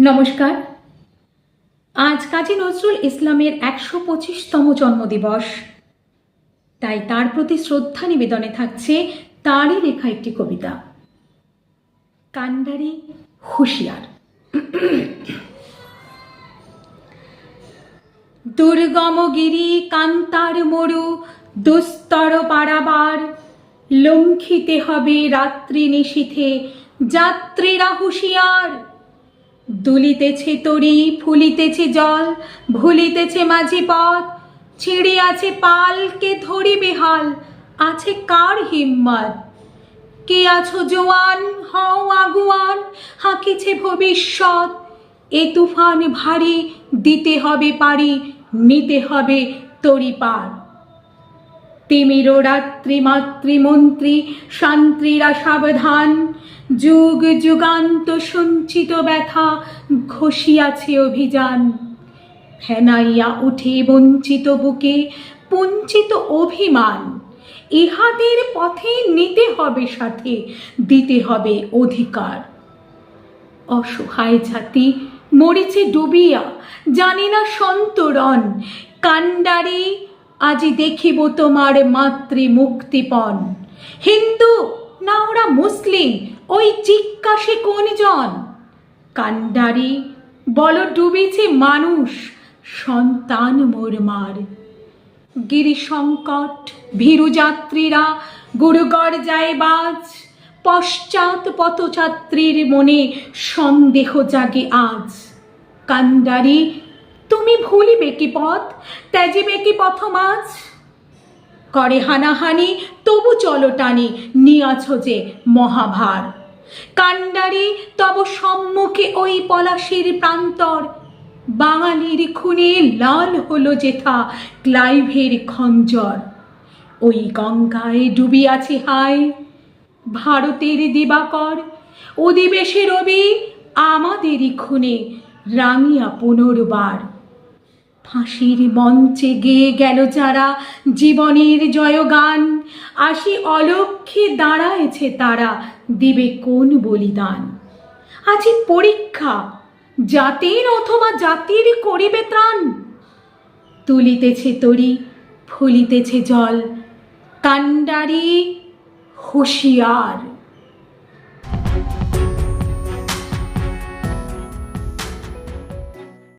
নমস্কার। আজ কাজী নজরুল ইসলামের একশো পঁচিশতম জন্মদিবস। তাই তার প্রতি শ্রদ্ধা নিবেদনে থাকছে তারই লেখা একটি কবিতা। কান্ডারি হুঁশিয়ার। দুর্গমগিরি কান্তার মরু দুস্তর পারাবার। লঙ্ঘিতে হবে রাত্রি নিশীথে যাত্রীরা হুঁশিয়ার। দুলিতেছে তরি, ফুলিতেছে জল, ভুলিতেছে মাঝি পথ। ছিঁড়ে আছে পালকে ধরি বেহাল, আছে কার হিম্মত? কে আছো জোয়ান, হও আগুয়ান, হাঁকিছে ভবিষ্যৎ। এ তুফান ভারী, দিতে হবে পারি, নিতে হবে তরি পার। তিমির রাত্রি মাতৃমন্ত্রী শান্ত্রীরা সাবধান যুগ যুগান্ত সঞ্চিত ব্যথা ঘষিয়াছে অভিযান। ফেনাইয়া উঠে বঞ্চিত বুকে পঞ্চিত অভিমান। ইহাদের পথে নিতে হবে সাথে, দিতে হবে অধিকার। অসহায় জাতি মরেছে ডুবিয়া, জানি না সন্তরণ। কান্ডারি আজি দেখিব তোমার মাতৃ মুক্তিপণ হিন্দু না ওরা মুসলিম, ওই জিজ্ঞাসে কোনজন? কান্ডারি, বল ডুবেছে মানুষ, সন্তান মোরমার গিরি সংকট ভীরু যাত্রীরা গুরুগড় যায় বাজ। পশ্চাৎ পথযাত্রীর মনে সন্দেহ জাগে আজ। কান্ডারি তুমি ভুলিবে কি পথ? ত্যাজিবে কি পথমাজ করে হানাহানি, তবু চলো টানি, নিয়াছ যে মহাভার। কান্ডারি তব সম্মুখে ওই পলাশির প্রান্তর। বাঙালির খুনে লাল হলো যেথা, ক্লাইভের খঞ্জর। ওই গঙ্গায় ডুবিয়াছে হায় ভারতের দিবাকর। অধিবেশে রবি, আমাদেরই খুনে, রাঙিয়া পুনর্বার। ফাঁসির মঞ্চে গেয়ে গেল যারা জীবনের জয়গান। আসি অলক্ষ্যে দাঁড়ায়েছে তারা, দিবে কোন বলিদান? আজি পরীক্ষা, জাতির অথবা জাতির করিবে ত্রাণ। তুলিতেছে তরি, ফুলিতেছে জল কান্ডারি হুঁশিয়ার।